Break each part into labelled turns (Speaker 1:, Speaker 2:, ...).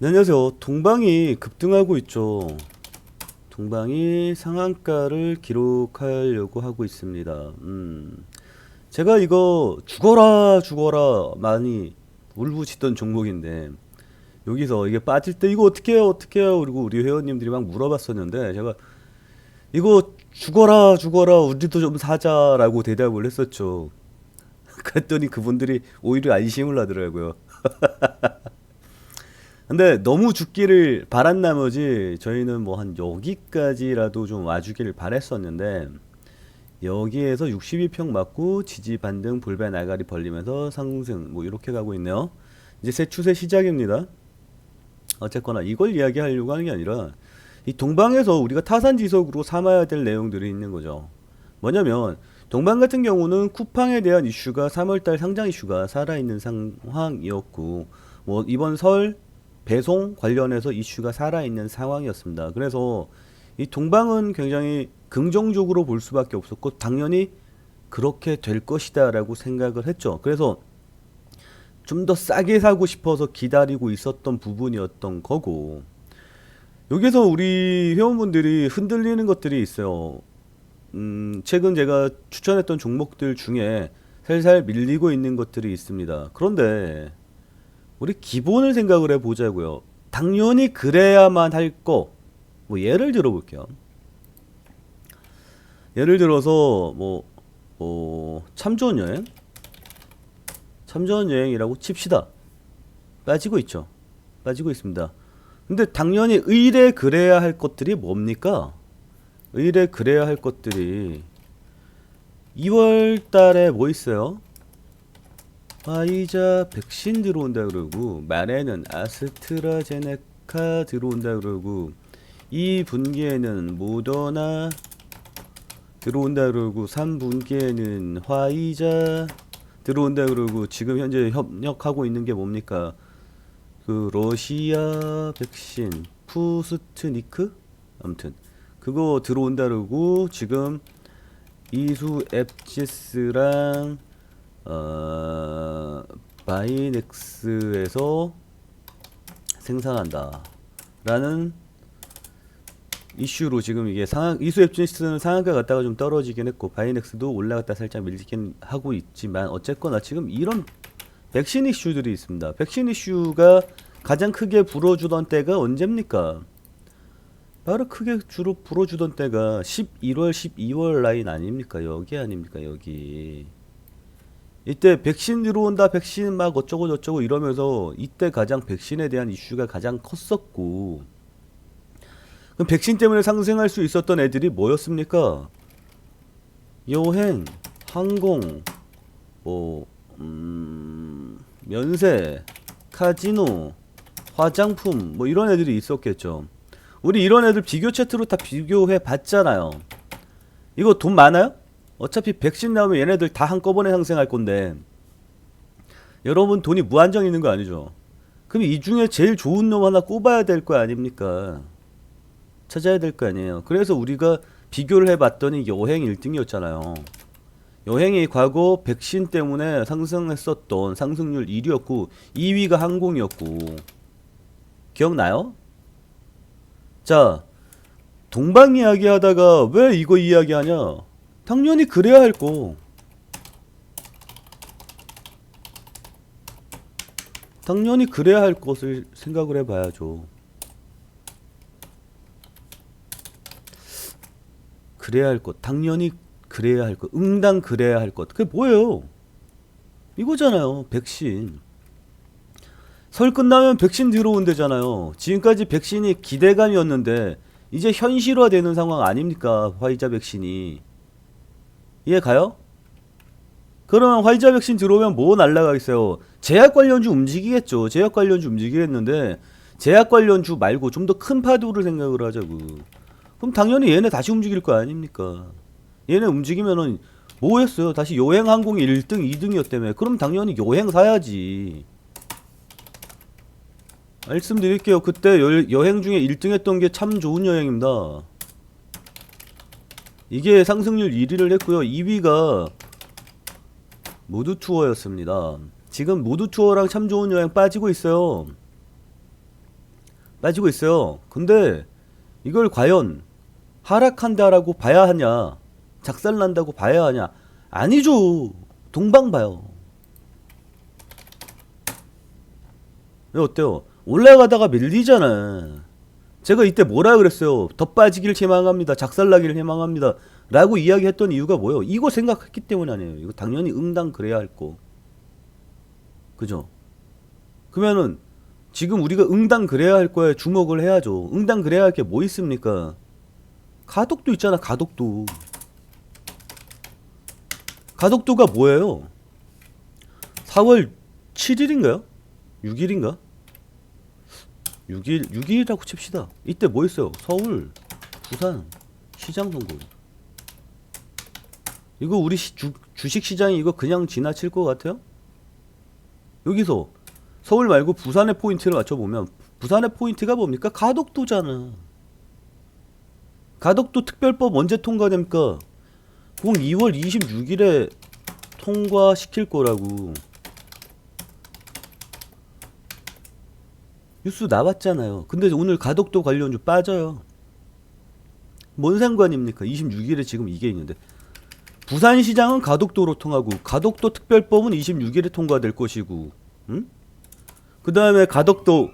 Speaker 1: 네, 안녕하세요. 동방이 급등하고 있죠. 동방이 상한가를 기록하려고 하고 있습니다. 음, 제가 이거 죽어라 죽어라 많이 울부짖던 종목인데 여기서 이게 빠질 때 이거 어떻게 해요 어떻게 해요 그리고 우리 회원님들이 막 물어봤었는데 제가 이거 죽어라 죽어라 우리도 좀 사자라고 대답을 했었죠. 그랬더니 그분들이 오히려 안심을 하더라고요. 근데 너무 죽기를 바란 나머지 저희는 뭐 한 여기까지라도 좀 와주기를 바랬었는데 여기에서 62평 맞고 지지 반등 불배 나가리 벌리면서 상승 뭐 이렇게 가고 있네요. 이제 새 추세 시작입니다. 어쨌거나 이걸 이야기하려고 하는 게 아니라 이 동방에서 우리가 타산 지속으로 삼아야 될 내용들이 있는 거죠. 뭐냐면 동방 같은 경우는 쿠팡에 대한 이슈가 3월달 상장 이슈가 살아있는 상황이었고 뭐 이번 설 배송 관련해서 이슈가 살아있는 상황이었습니다. 그래서 이 동방은 굉장히 긍정적으로 볼 수밖에 없었고 당연히 그렇게 될 것이다라고 생각을 했죠. 그래서 좀 더 싸게 사고 싶어서 기다리고 있었던 부분이었던 거고 여기서 우리 회원분들이 흔들리는 것들이 있어요. 음, 최근 제가 추천했던 종목들 중에 살살 밀리고 있는 것들이 있습니다. 그런데 우리 기본을 생각을 해보자고요. 당연히 그래야만 할 거. 뭐 예를 들어 볼게요. 예를 들어서 뭐 어, 참 좋은 여행, 참 좋은 여행이라고 칩시다. 빠지고 있죠. 빠지고 있습니다. 근데 당연히 의뢰 그래야 할 것들이 뭡니까? 의뢰 그래야 할 것들이 2월 달에 뭐 있어요? 화이자 백신 들어온다 그러고 말에는 아스트라제네카 들어온다 그러고 이 분기에는 모더나 들어온다 그러고 3분기에는 화이자 들어온다 그러고 지금 현재 협력하고 있는 게 뭡니까? 그 러시아 백신 푸스트니크 아무튼 그거 들어온다 그러고 지금 이수 앱지스랑 어, 바이넥스에서 생산한다 라는 이슈로 지금 이게 상한 이수 앱지스는 상한가 갔다가 좀 떨어지긴 했고 바이넥스도 올라갔다 살짝 밀리긴 하고 있지만 어쨌거나 지금 이런 백신 이슈들이 있습니다. 백신 이슈가 가장 크게 불어주던 때가 언제입니까? 바로 크게 주로 불어주던 때가 11월, 12월 라인 아닙니까? 여기 아닙니까? 여기. 이때 백신 들어온다, 백신 막 어쩌고 저쩌고 이러면서 이때 가장 백신에 대한 이슈가 가장 컸었고, 그럼 백신 때문에 상승할 수 있었던 애들이 뭐였습니까? 여행, 항공, 뭐, 음, 면세, 카지노, 화장품, 뭐 이런 애들이 있었겠죠. 우리 이런 애들 비교 채트로 다 비교해 봤잖아요. 이거 돈 많아요? 어차피 백신 나오면 얘네들 다 한꺼번에 상승할 건데 여러분 돈이 무한정 있는 거 아니죠? 그럼 이 중에 제일 좋은 놈 하나 꼽아야 될 거 아닙니까? 찾아야 될 거 아니에요. 그래서 우리가 비교를 해봤더니 여행 1등이었잖아요. 여행이 과거 백신 때문에 상승했었던 상승률 1위였고 2위가 항공이었고 기억나요? 자, 동방 이야기 하다가 왜 이거 이야기하냐? 당연히 그래야 할 거. 당연히 그래야 할 것을 생각을 해봐야죠. 그래야 할 것. 당연히 그래야 할 것. 응당 그래야 할 것. 그게 뭐예요? 이거잖아요. 백신. 설 끝나면 백신 들어온대잖아요. 지금까지 백신이 기대감이었는데 이제 현실화되는 상황 아닙니까? 화이자 백신이. 이해 가요? 그러면 화이자 백신 들어오면 뭐 날라가겠어요? 제약 관련주 움직이겠죠. 제약 관련주 움직이겠는데 제약 관련주 말고 좀 더 큰 파도를 생각을 하자고. 그럼 당연히 얘네 다시 움직일 거 아닙니까? 얘네 움직이면은 뭐 했어요? 다시 여행 항공이 1등, 2등이었다며. 그럼 당연히 여행 사야지. 말씀드릴게요. 그때 여, 여행 중에 1등 했던 게 참 좋은 여행입니다. 이게 상승률 1위를 했고요. 2위가 모두 투어였습니다. 지금 모두 투어랑 참 좋은 여행 빠지고 있어요. 빠지고 있어요. 근데 이걸 과연 하락한다라고 봐야 하냐, 작살난다고 봐야 하냐? 아니죠. 동방 봐요. 왜 어때요? 올라가다가 밀리잖아. 제가 이때 뭐라 그랬어요? 더 빠지길 희망합니다. 작살나기를 희망합니다. 라고 이야기했던 이유가 뭐예요? 이거 생각했기 때문 아니에요. 이거 당연히 응당 그래야 할 거. 그죠? 그러면은 지금 우리가 응당 그래야 할 거에 주목을 해야죠. 응당 그래야 할 게 뭐 있습니까? 가덕도 있잖아, 가덕도. 가덕도가 뭐예요? 4월 7일인가요? 6일인가? 6일, 6일이라고 칩시다. 이때 뭐 있어요? 서울, 부산, 시장 선거. 이거 우리 시, 주, 주식 시장이 이거 그냥 지나칠 것 같아요? 여기서 서울 말고 부산의 포인트를 맞춰보면 부산의 포인트가 뭡니까? 가덕도잖아. 가덕도 특별법 언제 통과됩니까? 그건 2월 26일에 통과시킬 거라고. 뉴스 나왔잖아요. 근데 오늘 가덕도 관련주 빠져요. 뭔 상관입니까? 26일에 지금 이게 있는데. 부산시장은 가덕도로 통하고 가덕도 특별법은 26일에 통과될 것이고 응? 그 다음에 가덕도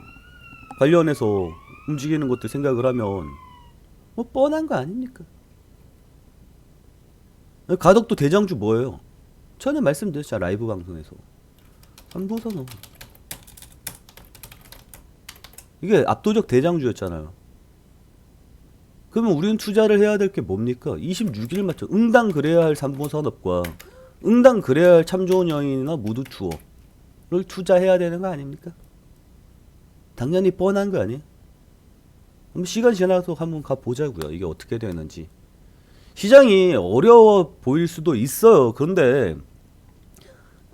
Speaker 1: 관련해서 움직이는 것들 생각을 하면 뭐 뻔한 거 아닙니까? 가덕도 대장주 뭐예요? 전에 말씀드렸죠 라이브 방송에서 삼보선호 이게 압도적 대장주였잖아요 그러면 우리는 투자를 해야 될 게 뭡니까? 26일 맞죠. 응당 그래야 할 삼보 산업과 응당 그래야 할참 좋은 여인이나 무드 투어를 투자해야 되는 거 아닙니까? 당연히 뻔한 거 아니에요? 그럼 시간 지나서 한번 가 보자고요. 이게 어떻게 되는지. 시장이 어려워 보일 수도 있어요. 그런데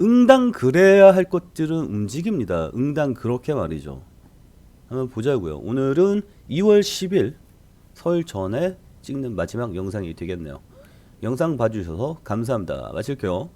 Speaker 1: 응당 그래야 할 것들은 움직입니다. 응당 그렇게 말이죠. 한번 보자고요. 오늘은 2월 10일 설 전에 찍는 마지막 영상이 되겠네요. 영상 봐주셔서 감사합니다. 마칠게요.